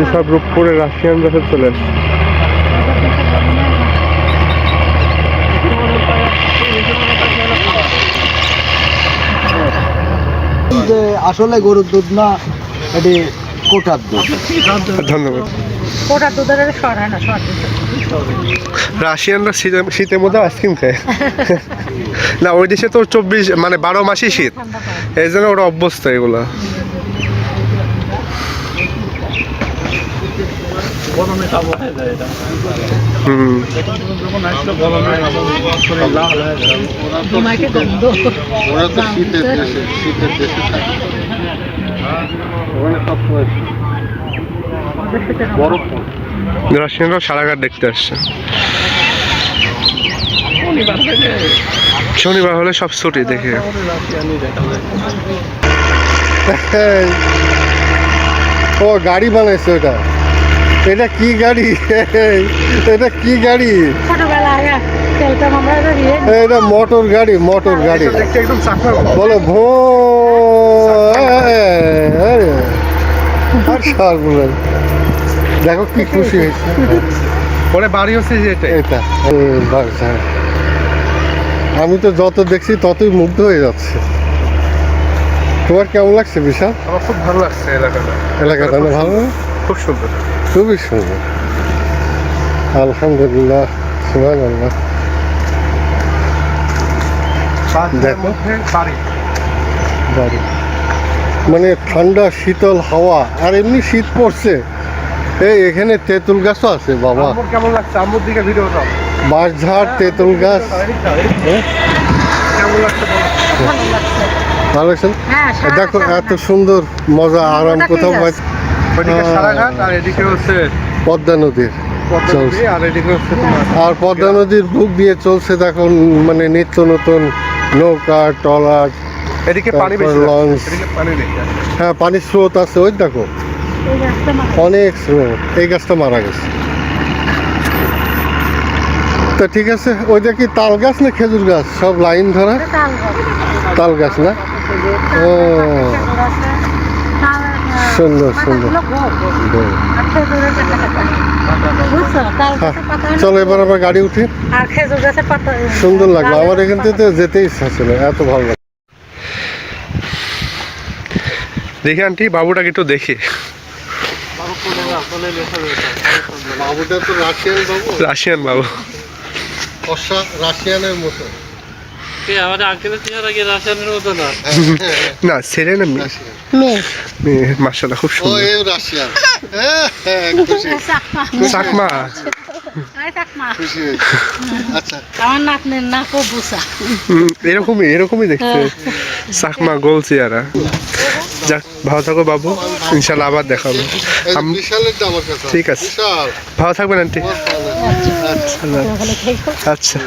এইসব রূপপুরে রাশিয়ান জাহাজ চলে আসছে যে আসলে গরুর দুধ না এটি কোটার দুধ। ধন্যবাদ। ওটা দুধের সর হয় না সর রাশিয়ানরা শীতের মধ্যে আইসক্রিম খায়। না ওই দেশে তো চব্বিশ মানে বারো মাসই শীত। এই জন্য ওরা অভ্যস্ত এগুলো। গরমে খাব। হয়ে যায় এটা হুম। যখন আসলো গরমে শরীর লাল হয়ে যায় ওরা তো শীতের দেশে শীতের দেশে থাকে। ওখানে সবসময় বরফ পড়ে। সারাঘাট দেখতে আসছে। শনিবার হলে। সব ছুটি দেখে। ও গাড়ি বানাইছে ওটা। এটা কি গাড়ি? এটা কি গাড়ি? ইয়ে এটা মোটর গাড়ি মোটর গাড়ি। একদম বলো ভো দেখো কি খুশি হয়েছে। পরে বাড়ি হচ্ছে যে এটা হ্যাঁ। আমি তো যত দেখছি ততই মুগ্ধ হয়ে যাচ্ছে। তোমার কেমন লাগছে বিশাল? আমার খুব ভালো লাগছে এলাকাটা। এলাকাটা ভালো? খুব সুন্দর। খুবই সুন্দর। আলহামদুলিল্লাহ সুহান আল্লাহ দেখো। বাড়ি। মানে ঠান্ডা শীতল হাওয়া আর এমনি শীত পড়ছে। এই এখানে তেঁতুল গাছও আছে বাবা। কেমন লাগছে? আম্মুর দিকে ভিডিও দাও। বাঁশঝাড় তেঁতুল গাছ। হ্যাঁ? কেমন লাগছে ভালো লাগছে? হ্যাঁ দেখো এত সুন্দর মজা আরাম কোথাও ওইদিকে সারাঘাট আর এদিকে হচ্ছে পদ্মা নদীর আর এদিকে হচ্ছে তোমার আর পদ্মা নদীর বুক দিয়ে চলছে দেখুন মানে নিত্য নতুন নৌকা ট্রলার এদিকে পানি লঞ্চ। এদিকে পানি বেশি হ্যাঁ পানির স্রোত আছে ওই দেখো। অনেক স্রোত এই গাছটা মারা গেছে। তা ঠিক আছে ওইটা কি তাল গাছ না খেজুর গাছ? সব লাইন ধরা? তাল গাছ। তাল গাছ না? ও খেজুর আছে, তাল, আহ, সুন্দর, সুন্দর। হ্যাঁ, চলো এবার আবার গাড়ি উঠি। সুন্দর লাগল। আমার এখান থেকে যেতে ইচ্ছা ছিল এত ভালো লাগে দেখি আন্টি বাবুটাকে একটু দেখি। বাবুটা তো রাশিয়ান বাবু। রাশিয়ান বাবু। রাশিয়ানের মতো। আমাদের আঙ্কেলের চেহারা কি রাশিয়ানের মতো না? না ছেলে না মেয়ে। মার্শাল্লাহ খুব সুন্দর। রাশিয়ান। হ্যাঁ, হ্যাঁ, খুশি চাকমা। চাকমা। চাকমা। খুশি আচ্ছা। আমার নাতনির নাকও বুসা। এরকমই এরকমই দেখতে। চাকমা গোল চেয়ারা। যাক ভালো থাকো বাবু। ইনশাল্লাহ আবার দেখাবো। ঠিক আছে। ভালো থাকবেন আন্টি। আচ্ছা। আচ্ছা।